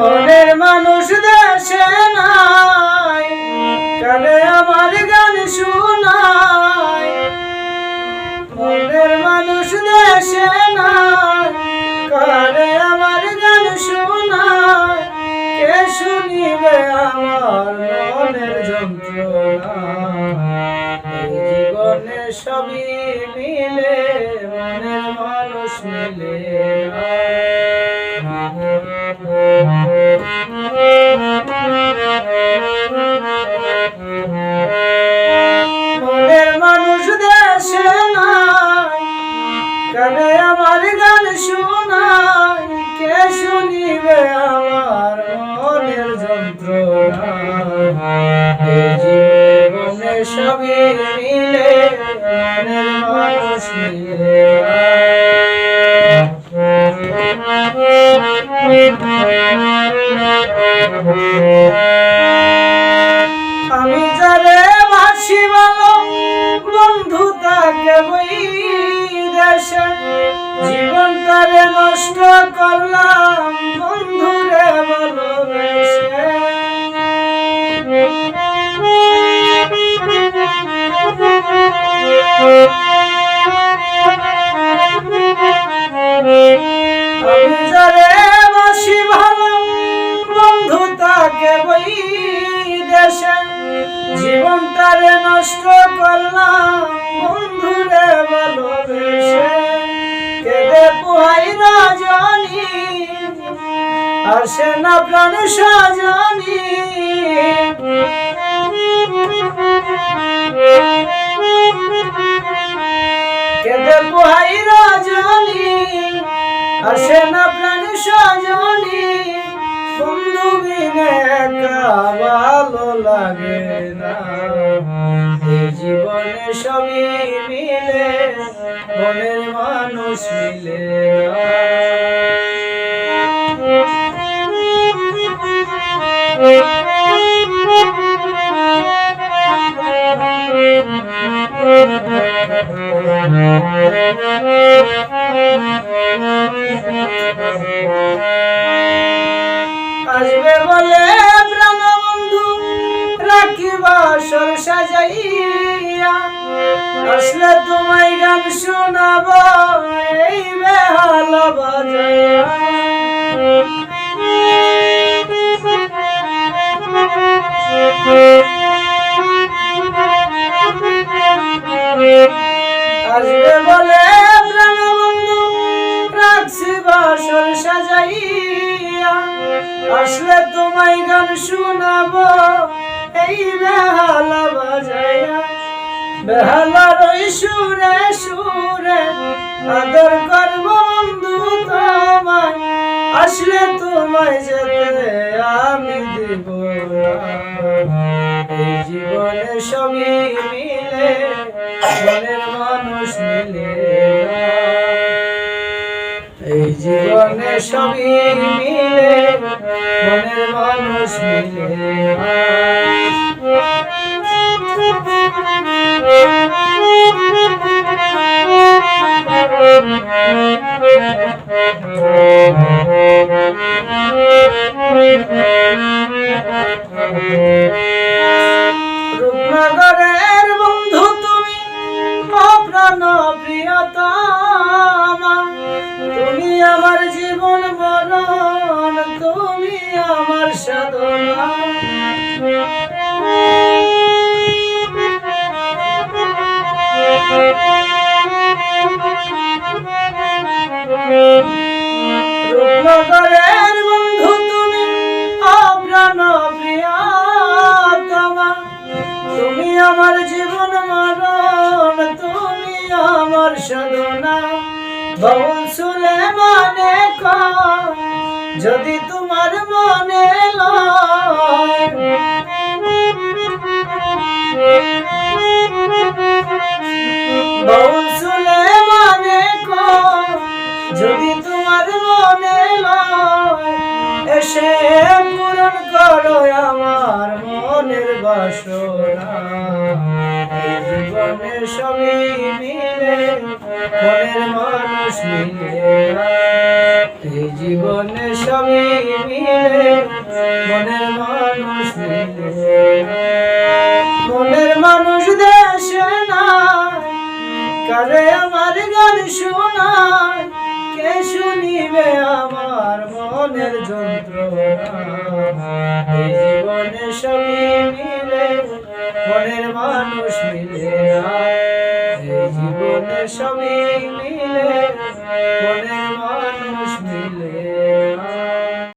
মনের মানুষ দেশে নাই। কালে আমার গান শোনাই। মনের মানুষ দেশে নাই। কালে আমার গান শোনাই। কে শুনিবে আমার মনের যন্ত্রণা? জীবনে সবই মিলে, মনের মানুষ মিলে মনের কানে আমার গান শোনাই কে শুনিবে আমার মনের যন্ত্রণা? জীবনে সবই মিলে মানুষ মিলে। নষ্ট করলাম, বন্ধুরে ভালোবেসে আমি যারে বাসি ভালো, বন্ধু তাকে বই দেশে জীবনটারে নষ্ট করলাম। আসে না প্রাণ সাজানি। কেঁদে পোহাই না জানি আসে না প্রাণ সাজানি। বন্ধু বিনে ভালো লাগে না। জীবনে সবই মিলে, মনের মানুষ মিলে আসবে বলে প্রাণ বন্ধু রাখিবা সর সাজাইয়া। আসলে তোমায় গান শোনাব এই বেহালা বাজাইয়া আসবে বলে প্রাণ বন্ধু রাখছি বাসর সাজাইয়া। আসলে তোমায় গান শোনাবো, এই বেহালা বাজাইয়া। বেহালার ওই সুরে সুরে আদর করব বন্ধু তোমায়। আসলে তোমায় যেতে জীবনে সবই মিলে মনের মানুষ মিলে। রূপনগরের বন্ধু তুমি অপ্রাণ প্রিয়তমা তুমি বন্ধু তুমি অপ্রাণ তুমি আমার জীবন মরণ, তুমি আমার সাধনা। বাউল সুলে মানে যদি তোমার মনে লয় বাউল সুলে মানে যদি তোমার মনে এসে পূরণ করো আমার মনের বাসনা। জীবনে সবই মিলে মানুষ মিলে। জীবনে সবই মিলে মনের মানুষ মনের মানুষ দেশে নাই, কারে আমার গান শোনায়, কে শুনিবে আমার মনের যন্ত্রণা? জীবনে সবই মিলে মনের মানুষ মিলে না। জীবনে সবই মিলে মনের মানুষ